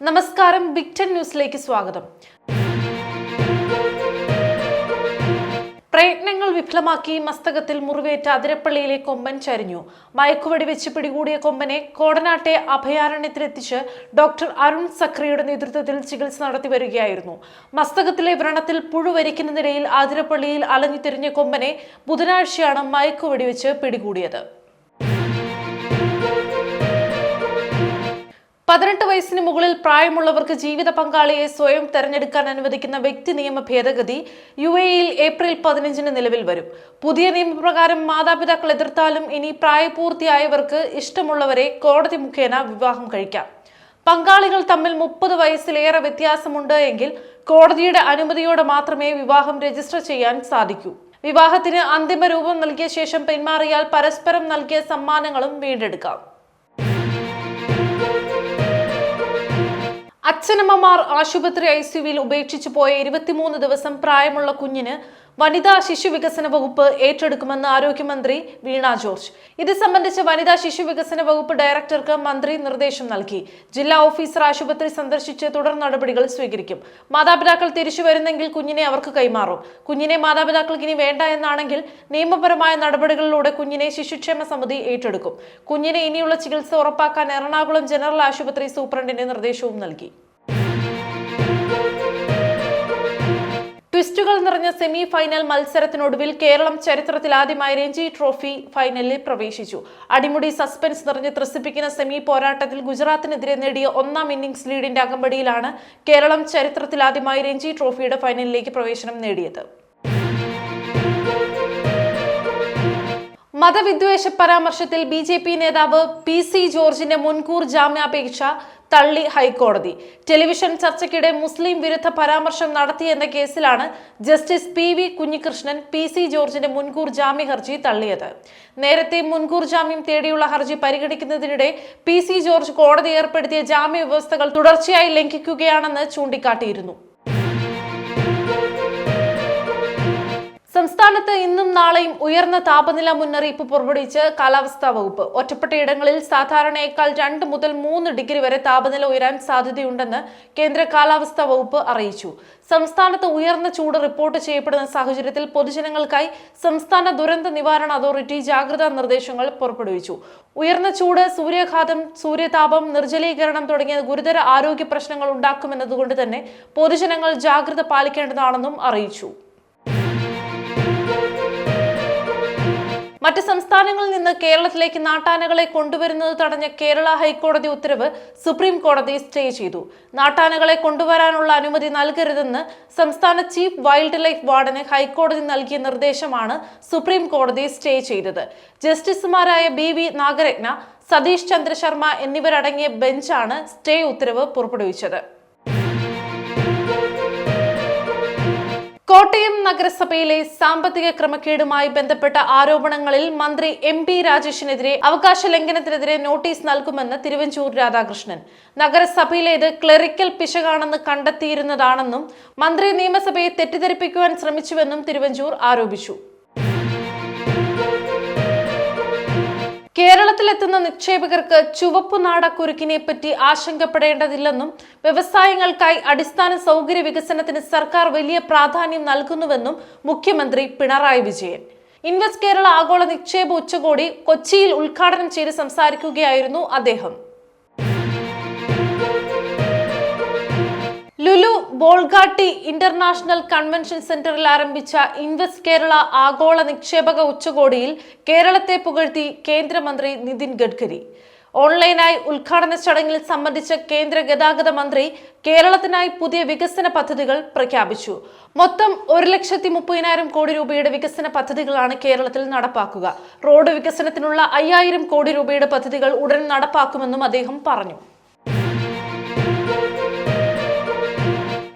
നമസ്കാരം big ten ന്യൂസിലേക്ക് സ്വാഗതം. പ്രയത്നങ്ങൾ വിഫലമാക്കി മസ്തകത്തിൽ മുറിവേറ്റ അതിരപ്പള്ളിയിലെ കൊമ്പൻ ചരിഞ്ഞു. മയക്കുവടി വെച്ച് പിടികൂടിയ കൊമ്പനെ കോടനാട്ടെ അഭയാരണ്യത്തിലെത്തിച്ച് ഡോക്ടർ അരുൺ സക്രിയുടെ നേതൃത്വത്തിൽ ചികിത്സ നടത്തി വരികയായിരുന്നു. മസ്തകത്തിലെ വ്രണത്തിൽ പുഴുവരിക്കുന്ന നിലയിൽ അതിരപ്പള്ളിയിൽ അലഞ്ഞു തിരിഞ്ഞ കൊമ്പനെ ബുധനാഴ്ചയാണ് മയക്കുവടി വെച്ച് പിടികൂടിയത്. വയസ്സിന് മുകളിൽ പ്രായമുള്ളവർക്ക് ജീവിത പങ്കാളിയെ സ്വയം തെരഞ്ഞെടുക്കാൻ അനുവദിക്കുന്ന വ്യക്തി നിയമ ഭേദഗതി യു എയിൽ ഏപ്രിൽ പതിനഞ്ചിന് നിലവിൽ വരും. പുതിയ നിയമപ്രകാരം മാതാപിതാക്കൾ എതിർത്താലും ഇനി പ്രായപൂർത്തിയായവർക്ക് ഇഷ്ടമുള്ളവരെ കോടതി മുഖേന വിവാഹം കഴിക്കാം. പങ്കാളികൾ തമ്മിൽ മുപ്പത് വയസ്സിലേറെ വ്യത്യാസമുണ്ട് എങ്കിൽ കോടതിയുടെ അനുമതിയോടെ മാത്രമേ വിവാഹം രജിസ്റ്റർ ചെയ്യാൻ സാധിക്കൂ. വിവാഹത്തിന് അന്തിമ രൂപം നൽകിയ ശേഷം പിന്മാറിയാൽ പരസ്പരം നൽകിയ സമ്മാനങ്ങളും വീണ്ടെടുക്കാം. അച്ഛനമ്മമാർ ആശുപത്രി ഐ സിയുവിൽ ഉപേക്ഷിച്ചു പോയ ഇരുപത്തിമൂന്ന് ദിവസം പ്രായമുള്ള കുഞ്ഞിന് വനിതാ ശിശു വികസന വകുപ്പ് ഏറ്റെടുക്കുമെന്ന് ആരോഗ്യമന്ത്രി വീണ ജോർജ്. ഇത് സംബന്ധിച്ച് വനിതാ ശിശു വികസന വകുപ്പ് ഡയറക്ടർക്ക് മന്ത്രി നിർദ്ദേശം നൽകി. ജില്ലാ ഓഫീസർ ആശുപത്രി സന്ദർശിച്ച് തുടർ നടപടികൾ സ്വീകരിക്കും. മാതാപിതാക്കൾ തിരിച്ചു വരുന്നെങ്കിൽ കുഞ്ഞിനെ അവർക്ക് കൈമാറും. കുഞ്ഞിനെ മാതാപിതാക്കൾക്ക് ഇനി വേണ്ട എന്നാണെങ്കിൽ നിയമപരമായ നടപടികളിലൂടെ കുഞ്ഞിനെ ശിശുക്ഷേമ സമിതി ഏറ്റെടുക്കും. കുഞ്ഞിനെ ഇനിയുള്ള ചികിത്സ ഉറപ്പാക്കാൻ എറണാകുളം ജനറൽ ആശുപത്രി സൂപ്രണ്ടിന്റെ നിർദ്ദേശവും നൽകി. ട്വിസ്റ്റുകൾ നിറഞ്ഞ സെമി ഫൈനൽ മത്സരത്തിനൊടുവിൽ കേരളം ചരിത്രത്തിൽ ആദ്യമായി രഞ്ജി ട്രോഫി ഫൈനലിൽ പ്രവേശിച്ചു. അടിമുടി സസ്പെൻസ് നിറഞ്ഞ് ത്രസിപ്പിക്കുന്ന സെമി പോരാട്ടത്തിൽ ഗുജറാത്തിനെതിരെ നേടിയ ഒന്നാം ഇന്നിംഗ്സ് ലീഡിന്റെ അകമ്പടിയിലാണ് കേരളം ചരിത്രത്തിൽ ആദ്യമായി രഞ്ജി ട്രോഫിയുടെ ഫൈനലിലേക്ക് പ്രവേശനം നേടിയത്. മതവിദ്വേഷ പരാമർശത്തിൽ ബി ജെ പി നേതാവ് പി സി ജോർജിന്റെ മുൻകൂർ ജാമ്യാപേക്ഷ തള്ളി ഹൈക്കോടതി. ടെലിവിഷൻ ചർച്ചയ്ക്കിടെ മുസ്ലിം വിരുദ്ധ പരാമർശം നടത്തിയെന്ന കേസിലാണ് justice P V Kunhikrishnan P C ജോർജിന്റെ മുൻകൂർ ജാമ്യ ഹർജി തള്ളിയത്. നേരത്തെ മുൻകൂർ ജാമ്യം തേടിയുള്ള ഹർജി പരിഗണിക്കുന്നതിനിടെ പി സി ജോർജ് കോടതി ഏർപ്പെടുത്തിയ ജാമ്യ വ്യവസ്ഥകൾ തുടർച്ചയായി ലംഘിക്കുകയാണെന്ന് ചൂണ്ടിക്കാട്ടിയിരുന്നു. സംസ്ഥാനത്ത് ഇന്നും നാളെയും ഉയർന്ന താപനില മുന്നറിയിപ്പ് പുറപ്പെടുവിച്ച് കാലാവസ്ഥാ വകുപ്പ്. ഒറ്റപ്പെട്ടയിടങ്ങളിൽ സാധാരണയേക്കാൾ രണ്ട് മുതൽ മൂന്ന് ഡിഗ്രി വരെ താപനില ഉയരാൻ സാധ്യതയുണ്ടെന്ന് കേന്ദ്ര കാലാവസ്ഥാ വകുപ്പ് അറിയിച്ചു. സംസ്ഥാനത്ത് ഉയർന്ന ചൂട് റിപ്പോർട്ട് ചെയ്യപ്പെടുന്ന സാഹചര്യത്തിൽ പൊതുജനങ്ങൾക്കായി സംസ്ഥാന ദുരന്ത നിവാരണ അതോറിറ്റി ജാഗ്രതാ നിർദ്ദേശങ്ങൾ പുറപ്പെടുവിച്ചു. ഉയർന്ന ചൂട് സൂര്യാഘാതം സൂര്യതാപം നിർജലീകരണം തുടങ്ങിയ ഗുരുതര ആരോഗ്യ പ്രശ്നങ്ങൾ ഉണ്ടാക്കുമെന്നതുകൊണ്ട് തന്നെ പൊതുജനങ്ങൾ ജാഗ്രത പാലിക്കേണ്ടതാണെന്നും അറിയിച്ചു. മറ്റ് സംസ്ഥാനങ്ങളിൽ നിന്ന് കേരളത്തിലേക്ക് നാട്ടാനകളെ കൊണ്ടുവരുന്നത് തടഞ്ഞ കേരള ഹൈക്കോടതി ഉത്തരവ് സുപ്രീം കോടതി സ്റ്റേ ചെയ്തു. നാട്ടാനകളെ കൊണ്ടുവരാനുള്ള അനുമതി നൽകരുതെന്ന് സംസ്ഥാന ചീഫ് വൈൽഡ് ലൈഫ് വാർഡന് ഹൈക്കോടതി നൽകിയ നിർദ്ദേശമാണ് സുപ്രീം കോടതി സ്റ്റേ ചെയ്തത്. ജസ്റ്റിസുമാരായ ബി വി നാഗരത്ന സതീഷ് ചന്ദ്ര ശർമ്മ എന്നിവരടങ്ങിയ ബെഞ്ചാണ് സ്റ്റേ ഉത്തരവ് പുറപ്പെടുവിച്ചത്. കോട്ടയം നഗരസഭയിലെ സാമ്പത്തിക ക്രമക്കേടുമായി ബന്ധപ്പെട്ട ആരോപണങ്ങളിൽ മന്ത്രി എം പി രാജേഷിനെതിരെ അവകാശ ലംഘനത്തിനെതിരെ നോട്ടീസ് നൽകുമെന്ന് തിരുവഞ്ചൂർ രാധാകൃഷ്ണൻ. നഗരസഭയിലേത് ക്ലറിക്കൽ പിശകാണെന്ന് കണ്ടെത്തിയിരുന്നതാണെന്നും മന്ത്രി നിയമസഭയെ തെറ്റിദ്ധരിപ്പിക്കുവാൻ ശ്രമിച്ചുവെന്നും തിരുവഞ്ചൂർ ആരോപിച്ചു. കേരളത്തിലെത്തുന്ന നിക്ഷേപകർക്ക് ചുവപ്പു നാടക്കുരുക്കിനെ പറ്റി ആശങ്കപ്പെടേണ്ടതില്ലെന്നും വ്യവസായങ്ങൾക്കായി അടിസ്ഥാന സൗകര്യ വികസനത്തിന് സർക്കാർ വലിയ പ്രാധാന്യം നൽകുന്നുവെന്നും മുഖ്യമന്ത്രി പിണറായി വിജയൻ. ഇൻവെസ്റ്റ് കേരള ആഗോള നിക്ഷേപ ഉച്ചകോടി കൊച്ചിയിൽ ഉദ്ഘാടനം ചെയ്ത് സംസാരിക്കുകയായിരുന്നു അദ്ദേഹം. ബോൾഗാട്ടി ഇന്റർനാഷണൽ കൺവെൻഷൻ സെന്ററിൽ ആരംഭിച്ച ഇൻവെസ്റ്റ് കേരള ആഗോള നിക്ഷേപക ഉച്ചകോടിയിൽ കേരളത്തെ പുകഴ്ത്തി കേന്ദ്രമന്ത്രി നിതിൻ ഗഡ്കരി. ഓൺലൈനായി ഉദ്ഘാടന ചടങ്ങിൽ സംബന്ധിച്ച കേന്ദ്ര ഗതാഗത മന്ത്രി കേരളത്തിനായി പുതിയ വികസന പദ്ധതികൾ പ്രഖ്യാപിച്ചു. മൊത്തം ഒരു ലക്ഷത്തി മുപ്പതിനായിരം കോടി രൂപയുടെ വികസന പദ്ധതികളാണ് കേരളത്തിൽ നടപ്പാക്കുക. റോഡ് വികസനത്തിനുള്ള അയ്യായിരം കോടി രൂപയുടെ പദ്ധതികൾ ഉടൻ നടപ്പാക്കുമെന്നും അദ്ദേഹം പറഞ്ഞു.